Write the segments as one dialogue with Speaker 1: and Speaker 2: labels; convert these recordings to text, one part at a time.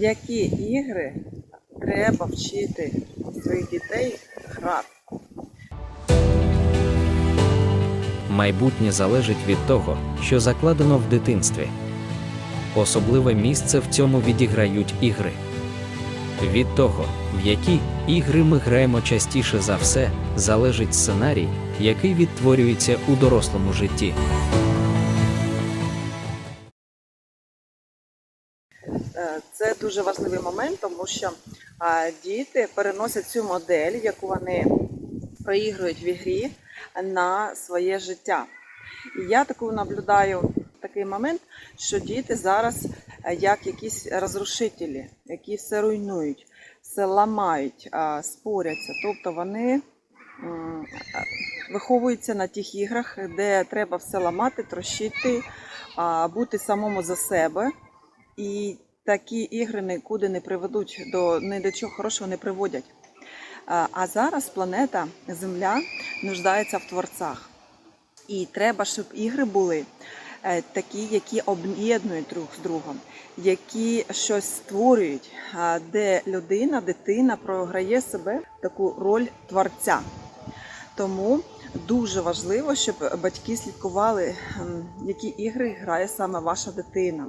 Speaker 1: які ігри треба вчити своїх дітей грати.
Speaker 2: Майбутнє залежить від того, що закладено в дитинстві. Особливе місце в цьому відіграють ігри. Від того, в які ігри ми граємо частіше за все, залежить сценарій, який відтворюється у дорослому житті.
Speaker 1: Це дуже важливий момент, тому що діти переносять цю модель, яку вони проігрують в ігрі, на своє життя. І я таку наблюдаю такий момент, що діти зараз е, як якісь розрушителі, які все руйнують, все ламають, споряться. Тобто вони виховуються на тих іграх, де треба все ламати, трощити, бути самому за себе. І такі ігри нікуди не приведуть до ні до чого хорошого не приводять. А зараз планета Земля нуждається в творцях. І треба, щоб ігри були е, такі, які об'єднують друг з другом, які щось створюють, де людина, дитина програє себе таку роль творця. Тому дуже важливо, щоб батьки слідкували, ем, які ігри грає саме ваша дитина.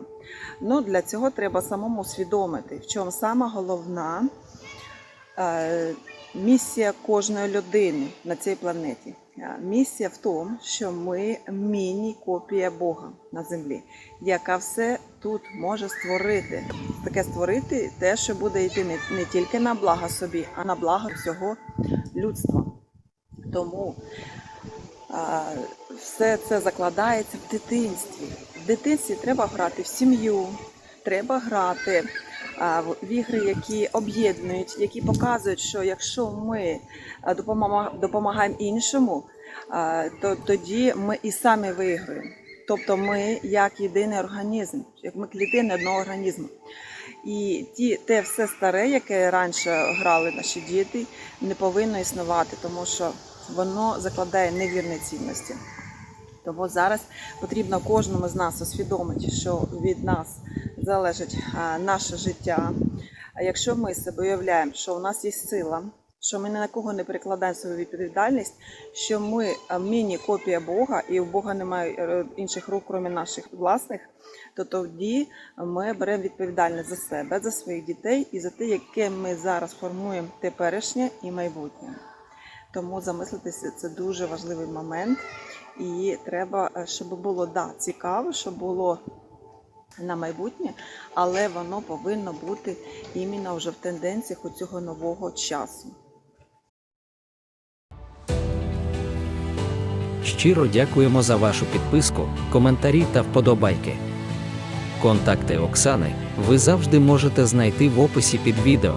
Speaker 1: Ну, для цього треба самому усвідомити, в чому сама головна е, місія кожної людини на цій планеті. Е, Місія в тому, що ми міні-копія Бога на землі, яка все тут може створити. Таке створити те, що буде йти не, не тільки на благо собі, а на благо всього людства. Тому а, все це закладається в дитинстві. В дитинстві треба грати в сім'ю, треба грати а, в ігри, які об'єднують, які показують, що якщо ми допомагаємо іншому, а, то тоді ми і самі виграємо. Тобто ми як єдиний організм, як ми клітини одного організму. І ті, те все старе, яке раніше грали наші діти, не повинно існувати, тому що воно закладає невірні цінності. Тому зараз потрібно кожному з нас усвідомити, що від нас залежить наше життя. А якщо ми себе уявляємо, що у нас є сила, що ми ні на кого не перекладаємо свою відповідальність, що ми міні-копія Бога, і у Бога немає е, інших рук, крім наших власних, то тоді ми беремо відповідальність за себе, за своїх дітей і за те, яке ми зараз формуємо теперішнє і майбутнє. Тому замислитися це дуже важливий момент, і треба, е, щоб було да, цікаво, щоб було на майбутнє, але воно повинно бути іменно вже в тенденціях у цього нового часу.
Speaker 2: Щиро дякуємо за вашу підписку, коментарі та вподобайки. Контакти Оксани ви завжди можете знайти в описі під відео.